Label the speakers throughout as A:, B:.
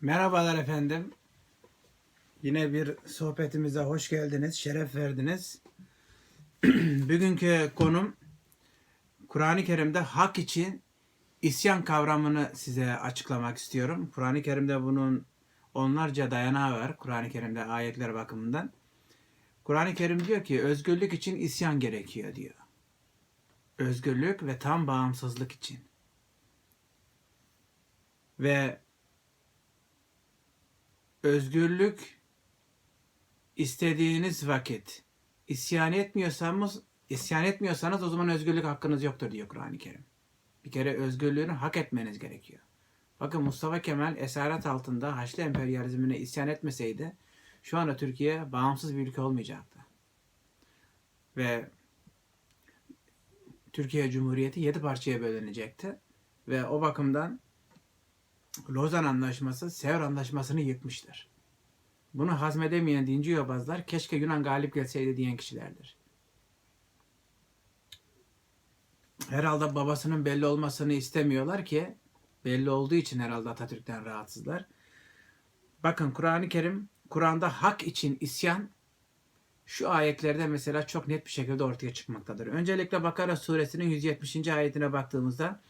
A: Merhabalar efendim. Yine bir sohbetimize hoş geldiniz, şeref verdiniz. Bugünkü konum Kur'an-ı Kerim'de hak için isyan kavramını size açıklamak istiyorum. Kur'an-ı Kerim'de bunun onlarca dayanağı var. Kur'an-ı Kerim'de ayetler bakımından. Kur'an-ı Kerim diyor ki özgürlük için isyan gerekiyor diyor. Özgürlük ve tam bağımsızlık için. Ve özgürlük istediğiniz vakit isyan etmiyorsanız isyan etmiyorsanız o zaman özgürlük hakkınız yoktur diyor Kur'an-ı Kerim. Bir kere özgürlüğünü hak etmeniz gerekiyor. Bakın Mustafa Kemal esaret altında Haçlı emperyalizmine isyan etmeseydi şu anda Türkiye bağımsız bir ülke olmayacaktı. Ve Türkiye Cumhuriyeti yedi parçaya bölünecekti. Ve o bakımdan Lozan Anlaşması Sevr Anlaşması'nı yıkmıştır. Bunu hazmedemeyen dinci yobazlar keşke Yunan galip gelseydi diyen kişilerdir. Herhalde babasının belli olmasını istemiyorlar ki belli olduğu için herhalde Atatürk'ten rahatsızlar. Bakın Kur'an-ı Kerim Kur'an'da hak için isyan şu ayetlerde mesela çok net bir şekilde ortaya çıkmaktadır. Öncelikle Bakara suresinin 170. ayetine baktığımızda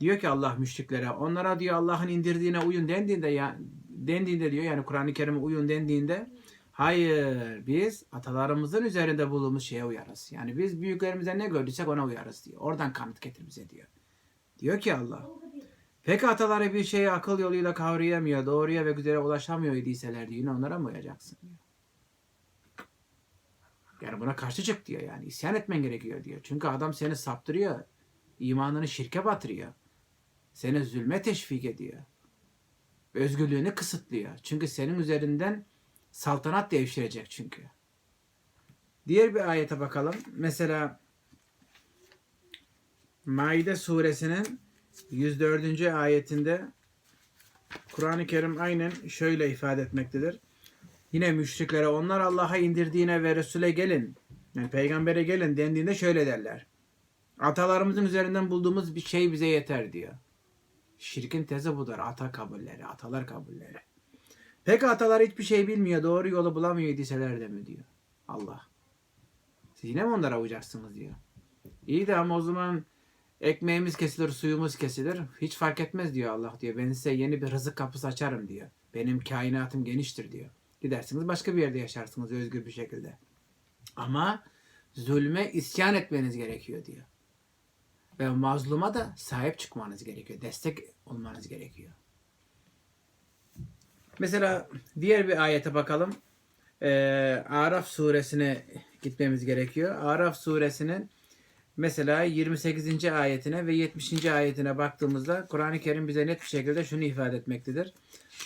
A: diyor ki Allah müşriklere onlara diyor Allah'ın indirdiğine uyun dendiğinde ya dendiğinde diyor yani Kur'an-ı Kerim'e uyun dendiğinde hayır biz atalarımızın üzerinde bulunmuş şeye uyarız. Yani biz büyüklerimize ne gördüysek ona uyarız diyor. Oradan kanıt getir bize diyor. Diyor ki Allah Peki ataları bir şeyi akıl yoluyla kavrayamıyor, doğruya ve güzele ulaşamıyor idiyseler diyor. Yine onlara mı uyacaksın. Yani buna karşı çık diyor yani. İsyan etmen gerekiyor diyor. Çünkü adam seni saptırıyor. imanını şirke batırıyor. Seni zulme teşvik ediyor. Özgürlüğünü kısıtlıyor. Çünkü senin üzerinden saltanat devşirecek çünkü. Diğer bir ayete bakalım. Mesela Maide suresinin 104. ayetinde Kur'an-ı Kerim aynen şöyle ifade etmektedir. Yine müşriklere onlar Allah'a indirdiğine ve Resul'e gelin, yani peygambere gelin dendiğinde şöyle derler. Atalarımızın üzerinden bulduğumuz bir şey bize yeter diyor. Şirkin tezi budur. Ata kabulleri, atalar kabulleri. Peki atalar hiçbir şey bilmiyor, doğru yolu bulamıyor idiyseler de mi diyor. Allah. Siz yine mi onlara uyacaksınız diyor. İyi de ama o zaman ekmeğimiz kesilir, suyumuz kesilir. Hiç fark etmez diyor Allah diyor. Ben size yeni bir rızık kapısı açarım diyor. Benim kainatım geniştir diyor. Gidersiniz başka bir yerde yaşarsınız özgür bir şekilde. Ama zulme isyan etmeniz gerekiyor diyor. Ve mazluma da sahip çıkmanız gerekiyor. Destek olmanız gerekiyor. Mesela diğer bir ayete bakalım. Ee, Araf suresine gitmemiz gerekiyor. Araf suresinin mesela 28. ayetine ve 70. ayetine baktığımızda Kur'an-ı Kerim bize net bir şekilde şunu ifade etmektedir.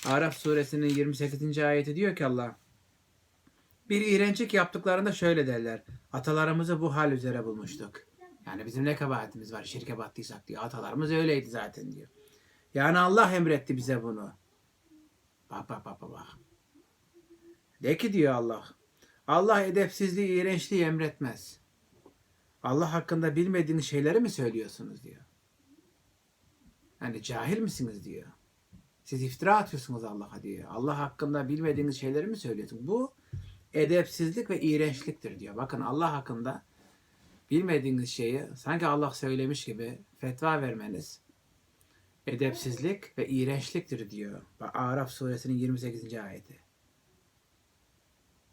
A: Araf suresinin 28. ayeti diyor ki Allah bir iğrençlik yaptıklarında şöyle derler. Atalarımızı bu hal üzere bulmuştuk. Yani bizim ne kabahatimiz var şirke battıysak diyor. Atalarımız öyleydi zaten diyor. Yani Allah emretti bize bunu. Bak bak bak bak. De ki diyor Allah. Allah edepsizliği, iğrençliği emretmez. Allah hakkında bilmediğiniz şeyleri mi söylüyorsunuz diyor. Yani cahil misiniz diyor. Siz iftira atıyorsunuz Allah'a diyor. Allah hakkında bilmediğiniz şeyleri mi söylüyorsunuz? Bu edepsizlik ve iğrençliktir diyor. Bakın Allah hakkında bilmediğiniz şeyi sanki Allah söylemiş gibi fetva vermeniz edepsizlik ve iğrençliktir diyor. Araf suresinin 28. ayeti.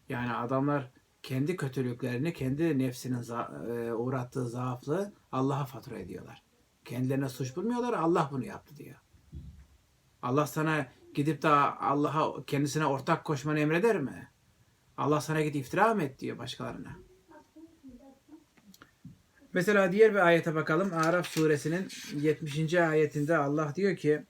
A: Yani adamlar kendi kötülüklerini, kendi nefsinin e, uğrattığı zaaflığı Allah'a fatura ediyorlar. Kendilerine suç bulmuyorlar, Allah bunu yaptı diyor. Allah sana gidip de Allah'a kendisine ortak koşmanı emreder mi? Allah sana git iftira mı et diyor başkalarına. Mesela diğer bir ayete bakalım. Araf suresinin 70. ayetinde Allah diyor ki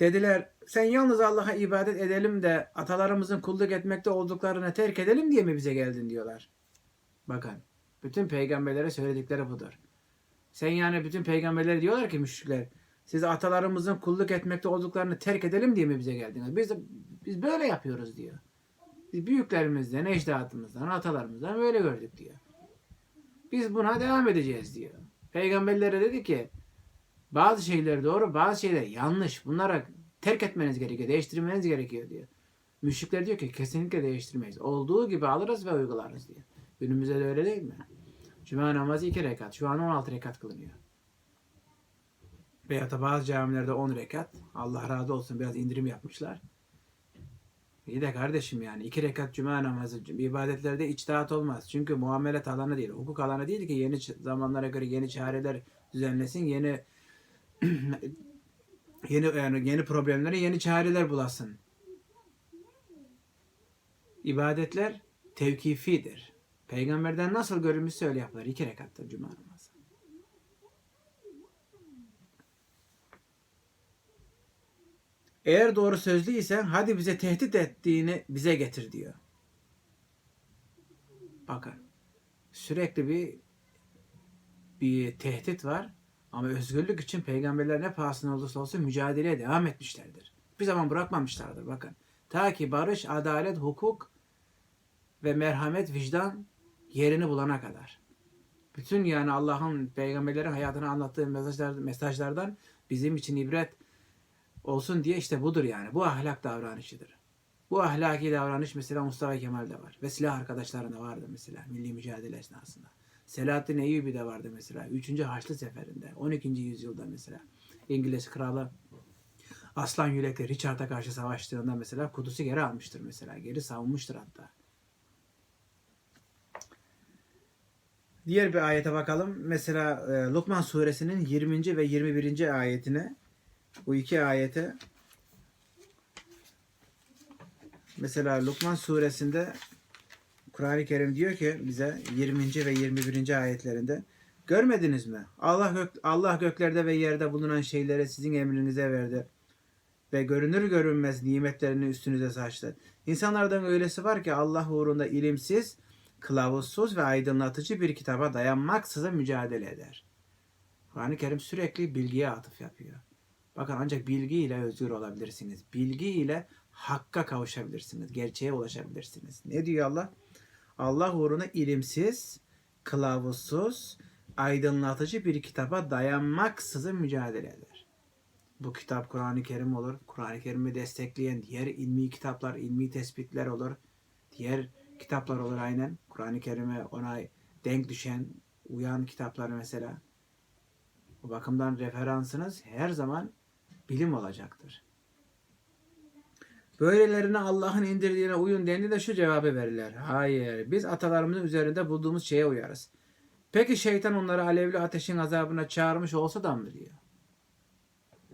A: Dediler sen yalnız Allah'a ibadet edelim de atalarımızın kulluk etmekte olduklarını terk edelim diye mi bize geldin diyorlar. Bakın bütün peygamberlere söyledikleri budur. Sen yani bütün peygamberlere diyorlar ki müşrikler siz atalarımızın kulluk etmekte olduklarını terk edelim diye mi bize geldiniz? Biz biz böyle yapıyoruz diyor. Biz büyüklerimizden, ecdadımızdan, atalarımızdan böyle gördük diyor. Biz buna devam edeceğiz diyor. Peygamberlere dedi ki bazı şeyler doğru, bazı şeyler yanlış. Bunlara terk etmeniz gerekiyor, değiştirmeniz gerekiyor diyor. Müşrikler diyor ki kesinlikle değiştirmeyiz. Olduğu gibi alırız ve uygularız diyor. Günümüzde de öyle değil mi? Cuma namazı iki rekat. Şu an 16 rekat kılınıyor. Veyahut da bazı camilerde 10 rekat. Allah razı olsun biraz indirim yapmışlar. İyi de kardeşim yani iki rekat cuma namazı ibadetlerde içtihat olmaz. Çünkü muamelet alanı değil, hukuk alanı değil ki yeni zamanlara göre yeni çareler düzenlesin, yeni yeni yani yeni problemlere yeni çareler bulasın. İbadetler tevkifidir. Peygamberden nasıl görülmüşse öyle yapılır. İki rekattır cuma namazı. Eğer doğru sözlüysen hadi bize tehdit ettiğini bize getir diyor. Bakın sürekli bir bir tehdit var ama özgürlük için peygamberler ne pahasına olursa olsun mücadeleye devam etmişlerdir. Bir zaman bırakmamışlardır bakın. Ta ki barış, adalet, hukuk ve merhamet, vicdan yerini bulana kadar. Bütün yani Allah'ın peygamberlerin hayatını anlattığı mesajlar, mesajlardan bizim için ibret olsun diye işte budur yani. Bu ahlak davranışıdır. Bu ahlaki davranış mesela Mustafa Kemal'de var. Ve silah arkadaşlarında vardı mesela milli mücadele esnasında. Selahaddin Eyyubi'de vardı mesela. 3. Haçlı Seferi'nde. 12. yüzyılda mesela. İngiliz kralı Aslan Yürekli Richard'a karşı savaştığında mesela Kudüs'ü geri almıştır mesela. Geri savunmuştur hatta. Diğer bir ayete bakalım. Mesela e, Lokman suresinin 20. ve 21. ayetine bu iki ayete mesela Lokman suresinde Kur'an-ı Kerim diyor ki bize 20. ve 21. ayetlerinde görmediniz mi? Allah gök, Allah göklerde ve yerde bulunan şeyleri sizin emrinize verdi ve görünür görünmez nimetlerini üstünüze saçtı. İnsanlardan öylesi var ki Allah uğrunda ilimsiz, kılavuzsuz ve aydınlatıcı bir kitaba dayanmaksızın mücadele eder. Kur'an-ı Kerim sürekli bilgiye atıf yapıyor. Bakın ancak bilgi ile özgür olabilirsiniz. Bilgi ile hakka kavuşabilirsiniz. Gerçeğe ulaşabilirsiniz. Ne diyor Allah? Allah uğruna ilimsiz, kılavuzsuz, aydınlatıcı bir kitaba dayanmaksızın mücadele eder. Bu kitap Kur'an-ı Kerim olur. Kur'an-ı Kerim'i destekleyen diğer ilmi kitaplar, ilmi tespitler olur. Diğer kitaplar olur aynen. Kur'an-ı Kerim'e ona denk düşen, uyan kitaplar mesela. Bu bakımdan referansınız her zaman bilim olacaktır. Böylelerine Allah'ın indirdiğine uyun dendiğinde şu cevabı verirler. Hayır, biz atalarımızın üzerinde bulduğumuz şeye uyarız. Peki şeytan onları alevli ateşin azabına çağırmış olsa da mı diyor.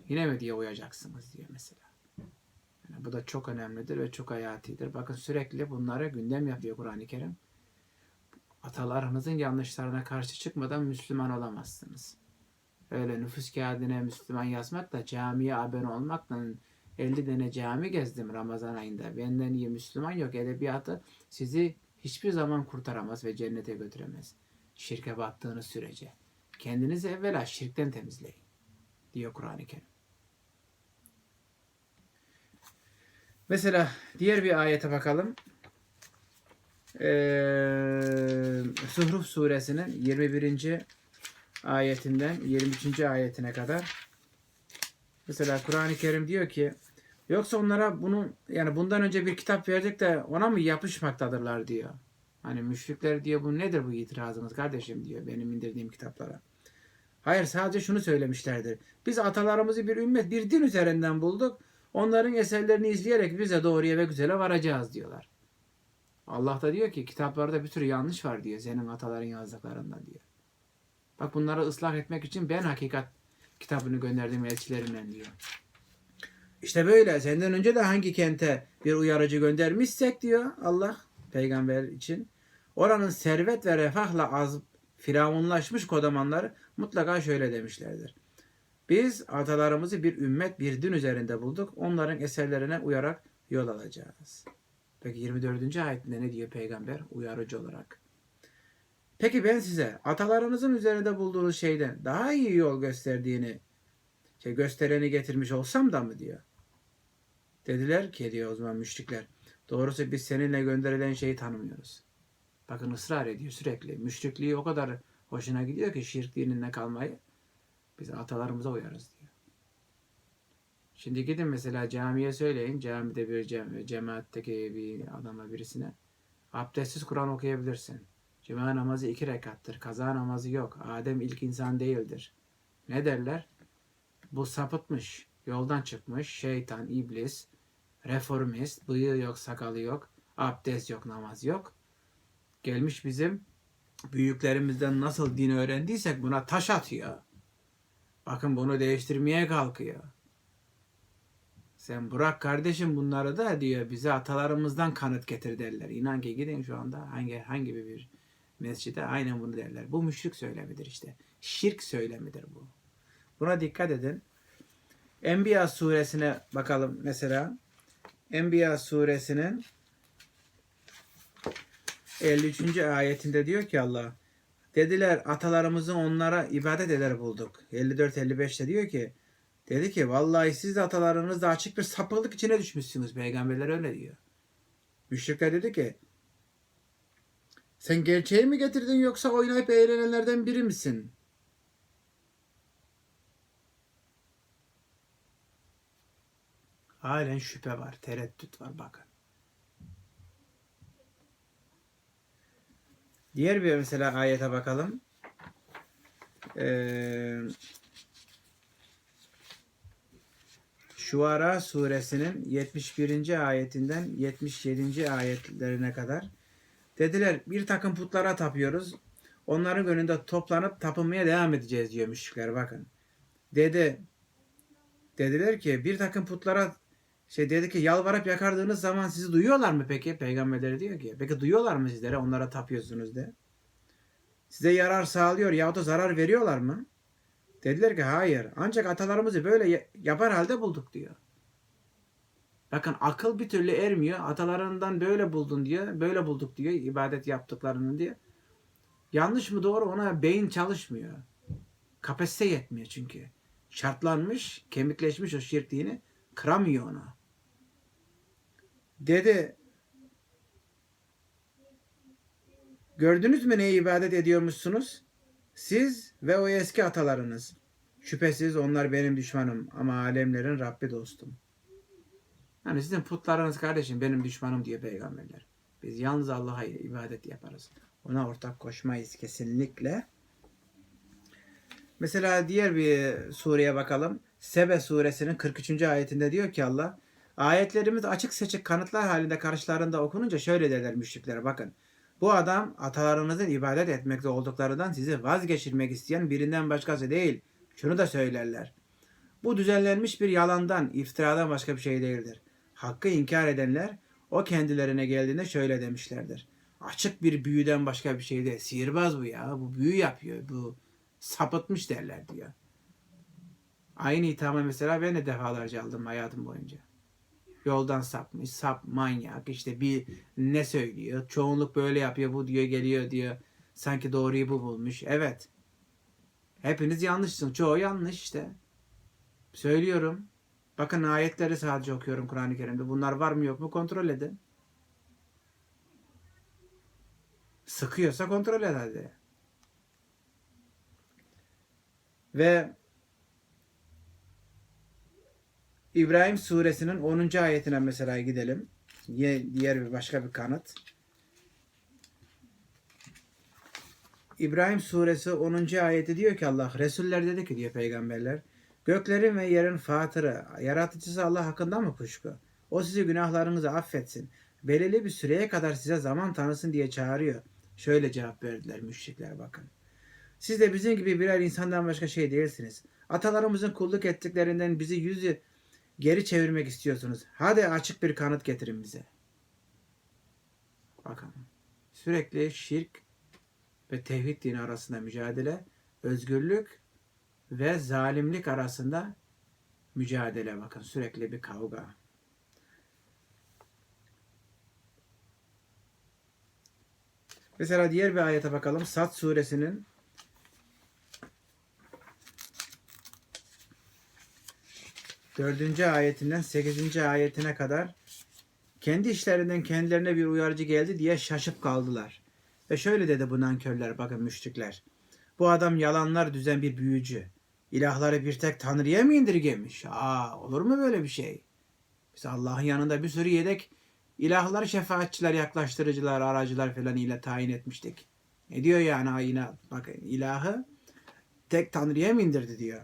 A: Yine mi diye uyacaksınız diyor mesela. Yani bu da çok önemlidir ve çok hayatidir. Bakın sürekli bunlara gündem yapıyor Kur'an-ı Kerim. Atalarınızın yanlışlarına karşı çıkmadan Müslüman olamazsınız. Öyle nüfus kağıdına Müslüman yazmakla, camiye abone olmakla 50 tane cami gezdim Ramazan ayında. Benden iyi Müslüman yok. Edebiyatı sizi hiçbir zaman kurtaramaz ve cennete götüremez. Şirke battığınız sürece. Kendinizi evvela şirkten temizleyin. Diyor Kur'an-ı Kerim. Mesela diğer bir ayete bakalım. Ee, Zuhruf suresinin 21. ayetinden 23. ayetine kadar. Mesela Kur'an-ı Kerim diyor ki yoksa onlara bunu yani bundan önce bir kitap verecek de ona mı yapışmaktadırlar diyor. Hani müşrikler diyor bu nedir bu itirazınız kardeşim diyor benim indirdiğim kitaplara. Hayır sadece şunu söylemişlerdir. Biz atalarımızı bir ümmet bir din üzerinden bulduk. Onların eserlerini izleyerek bize doğruya ve güzele varacağız diyorlar. Allah da diyor ki kitaplarda bir sürü yanlış var diyor senin ataların yazdıklarında diyor. Bak bunları ıslah etmek için ben hakikat kitabını gönderdim elçilerinden diyor. İşte böyle senden önce de hangi kente bir uyarıcı göndermişsek diyor Allah peygamber için. Oranın servet ve refahla az firavunlaşmış kodamanları mutlaka şöyle demişlerdir. Biz atalarımızı bir ümmet, bir din üzerinde bulduk. Onların eserlerine uyarak yol alacağız. Peki 24. ayetinde ne diyor peygamber uyarıcı olarak? Peki ben size atalarınızın üzerinde bulduğunuz şeyden daha iyi yol gösterdiğini, şey göstereni getirmiş olsam da mı diyor. Dediler ki diyor o zaman müşrikler. Doğrusu biz seninle gönderilen şeyi tanımıyoruz. Bakın ısrar ediyor sürekli. Müşrikliği o kadar hoşuna gidiyor ki şirk dinine kalmayı. Biz atalarımıza uyarız diyor. Şimdi gidin mesela camiye söyleyin. Camide bir cem- cemaatteki bir adama birisine. Abdestsiz Kur'an okuyabilirsin. Cuma namazı iki rekattır. Kaza namazı yok. Adem ilk insan değildir. Ne derler? Bu sapıtmış. Yoldan çıkmış. Şeytan, iblis, reformist, bıyığı yok, sakalı yok. Abdest yok, namaz yok. Gelmiş bizim büyüklerimizden nasıl din öğrendiysek buna taş atıyor. Bakın bunu değiştirmeye kalkıyor. Sen bırak kardeşim bunları da diyor bize atalarımızdan kanıt getir derler. İnan ki gidin şu anda hangi hangi bir mescide aynen bunu derler. Bu müşrik söylemidir işte. Şirk söylemidir bu. Buna dikkat edin. Enbiya suresine bakalım mesela. Enbiya suresinin 53. ayetinde diyor ki Allah dediler atalarımızı onlara ibadet eder bulduk. 54-55'te diyor ki dedi ki vallahi siz de atalarınız da açık bir sapıklık içine düşmüşsünüz. Peygamberler öyle diyor. Müşrikler dedi ki sen gerçeği mi getirdin yoksa oynayıp eğlenenlerden biri misin? Halen şüphe var, tereddüt var bakın. Diğer bir mesela ayete bakalım. Ee, Şuara suresinin 71. ayetinden 77. ayetlerine kadar dediler bir takım putlara tapıyoruz. Onların önünde toplanıp tapınmaya devam edeceğiz diyor müşrikler bakın. Dedi dediler ki bir takım putlara şey dedi ki yalvarıp yakardığınız zaman sizi duyuyorlar mı peki? Peygamberleri diyor ki peki duyuyorlar mı sizlere onlara tapıyorsunuz de. Size yarar sağlıyor yahut da zarar veriyorlar mı? Dediler ki hayır ancak atalarımızı böyle ya- yapar halde bulduk diyor. Bakın akıl bir türlü ermiyor. Atalarından böyle buldun diyor. Böyle bulduk diyor ibadet yaptıklarını diye. Yanlış mı doğru ona beyin çalışmıyor. Kapasite yetmiyor çünkü. Şartlanmış, kemikleşmiş o şirk dini. Kıramıyor onu. Dedi Gördünüz mü neye ibadet ediyormuşsunuz? Siz ve o eski atalarınız. Şüphesiz onlar benim düşmanım ama alemlerin Rabbi dostum. Yani sizin putlarınız kardeşim benim düşmanım diyor peygamberler. Biz yalnız Allah'a ibadet yaparız. Ona ortak koşmayız kesinlikle. Mesela diğer bir sureye bakalım. Sebe suresinin 43. ayetinde diyor ki Allah Ayetlerimiz açık seçik kanıtlar halinde karşılarında okununca şöyle derler müşriklere bakın. Bu adam atalarınızın ibadet etmekte olduklarından sizi vazgeçirmek isteyen birinden başkası değil. Şunu da söylerler. Bu düzenlenmiş bir yalandan, iftiradan başka bir şey değildir. Hakkı inkar edenler o kendilerine geldiğinde şöyle demişlerdir. Açık bir büyüden başka bir şey değil. Sihirbaz bu ya. Bu büyü yapıyor. Bu sapıtmış derler diyor. Aynı ithamı mesela ben de defalarca aldım hayatım boyunca yoldan sapmış, sap manyak işte bir ne söylüyor. Çoğunluk böyle yapıyor, bu diyor geliyor diyor. Sanki doğruyu bu bulmuş. Evet. Hepiniz yanlışsınız. Çoğu yanlış işte. Söylüyorum. Bakın ayetleri sadece okuyorum Kur'an-ı Kerim'de. Bunlar var mı yok mu kontrol edin. Sıkıyorsa kontrol et hadi. Ve İbrahim suresinin 10. ayetine mesela gidelim. Diğer bir başka bir kanıt. İbrahim suresi 10. ayeti diyor ki Allah Resuller dedi ki diyor peygamberler göklerin ve yerin fatırı yaratıcısı Allah hakkında mı kuşku? O sizi günahlarınızı affetsin. Belirli bir süreye kadar size zaman tanısın diye çağırıyor. Şöyle cevap verdiler müşrikler bakın. Siz de bizim gibi birer insandan başka şey değilsiniz. Atalarımızın kulluk ettiklerinden bizi yüzü geri çevirmek istiyorsunuz. Hadi açık bir kanıt getirin bize. Bakın. Sürekli şirk ve tevhid dini arasında mücadele, özgürlük ve zalimlik arasında mücadele bakın. Sürekli bir kavga. Mesela diğer bir ayete bakalım. Sad suresinin dördüncü ayetinden sekizinci ayetine kadar kendi işlerinden kendilerine bir uyarıcı geldi diye şaşıp kaldılar. Ve şöyle dedi bu nankörler bakın müşrikler. Bu adam yalanlar düzen bir büyücü. İlahları bir tek Tanrı'ya mı indirgemiş? Aa, olur mu böyle bir şey? Biz Allah'ın yanında bir sürü yedek ilahlar, şefaatçiler, yaklaştırıcılar, aracılar falan ile tayin etmiştik. Ne diyor yani ayına? Bakın ilahı tek Tanrı'ya mı indirdi diyor.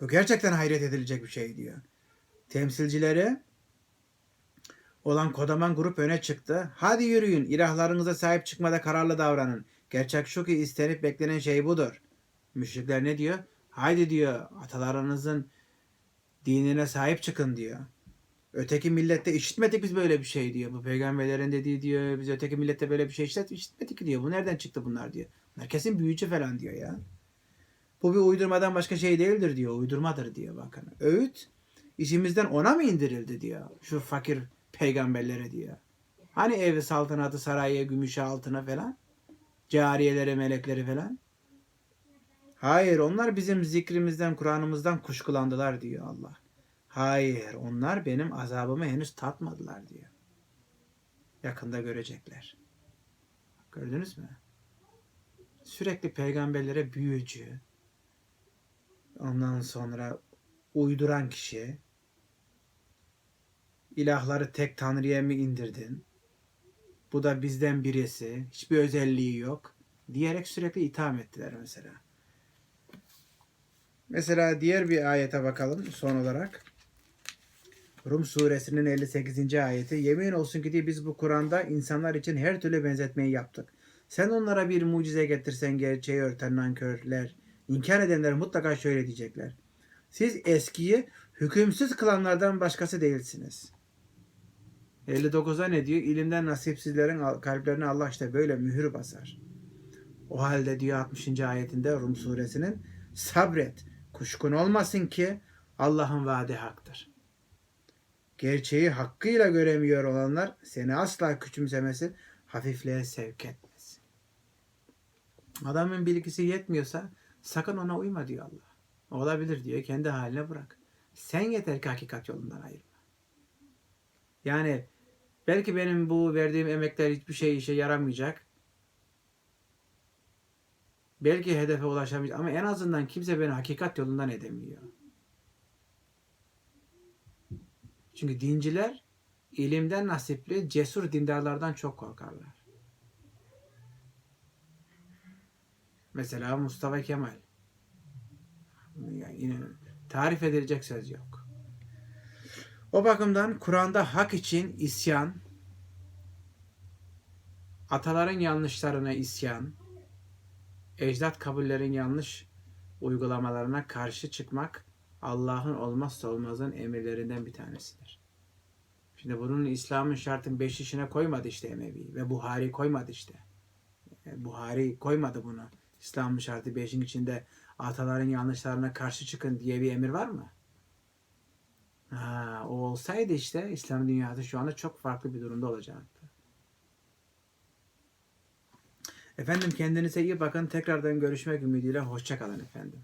A: Bu gerçekten hayret edilecek bir şey diyor. Temsilcileri olan kodaman grup öne çıktı. Hadi yürüyün, ilahlarınıza sahip çıkmada kararlı davranın. Gerçek şu ki istenip beklenen şey budur. Müşrikler ne diyor? Haydi diyor, atalarınızın dinine sahip çıkın diyor. Öteki millette işitmedik biz böyle bir şey diyor. Bu peygamberlerin dediği diyor. Biz öteki millette böyle bir şey işit- işitmedik diyor. Bu nereden çıktı bunlar diyor. Bunlar kesin büyücü falan diyor ya. Bu bir uydurmadan başka şey değildir diyor. Uydurmadır diyor bakın. Öğüt işimizden ona mı indirildi diyor. Şu fakir peygamberlere diyor. Hani evi saltanatı sarayı gümüşü altına falan. Cariyelere melekleri falan. Hayır onlar bizim zikrimizden Kur'an'ımızdan kuşkulandılar diyor Allah. Hayır onlar benim azabımı henüz tatmadılar diyor. Yakında görecekler. Gördünüz mü? Sürekli peygamberlere büyücü, ondan sonra uyduran kişi, ilahları tek tanrıya mı indirdin? Bu da bizden birisi, hiçbir özelliği yok diyerek sürekli itham ettiler mesela. Mesela diğer bir ayete bakalım son olarak. Rum suresinin 58. ayeti. Yemin olsun ki diye biz bu Kur'an'da insanlar için her türlü benzetmeyi yaptık. Sen onlara bir mucize getirsen gerçeği örten nankörler, inkar edenler mutlaka şöyle diyecekler. Siz eskiyi hükümsüz kılanlardan başkası değilsiniz. 59'a ne diyor? İlimden nasipsizlerin al- kalplerine Allah işte böyle mühür basar. O halde diyor 60. ayetinde Rum suresinin sabret, kuşkun olmasın ki Allah'ın vaadi haktır. Gerçeği hakkıyla göremiyor olanlar seni asla küçümsemesi, hafifliğe sevk etmez. Adamın bilgisi yetmiyorsa sakın ona uyma diyor Allah. Olabilir diyor, kendi haline bırak. Sen yeter ki hakikat yolundan ayırma. Yani belki benim bu verdiğim emekler hiçbir şey işe yaramayacak. Belki hedefe ulaşamayacak ama en azından kimse beni hakikat yolundan edemiyor. Çünkü dinciler ilimden nasipli cesur dindarlardan çok korkarlar. Mesela Mustafa Kemal. Yani yine tarif edilecek söz yok. O bakımdan Kur'an'da hak için isyan, ataların yanlışlarına isyan, ecdat kabullerin yanlış uygulamalarına karşı çıkmak Allah'ın olmazsa olmazın emirlerinden bir tanesidir. Şimdi bunun İslam'ın şartın beş işine koymadı işte Emevi ve Buhari koymadı işte. E, Buhari koymadı bunu. İslam'ın şartı beşin içinde ataların yanlışlarına karşı çıkın diye bir emir var mı? Ha, o olsaydı işte İslam dünyası şu anda çok farklı bir durumda olacaktı. Efendim kendinize iyi bakın. Tekrardan görüşmek ümidiyle. Hoşçakalın efendim.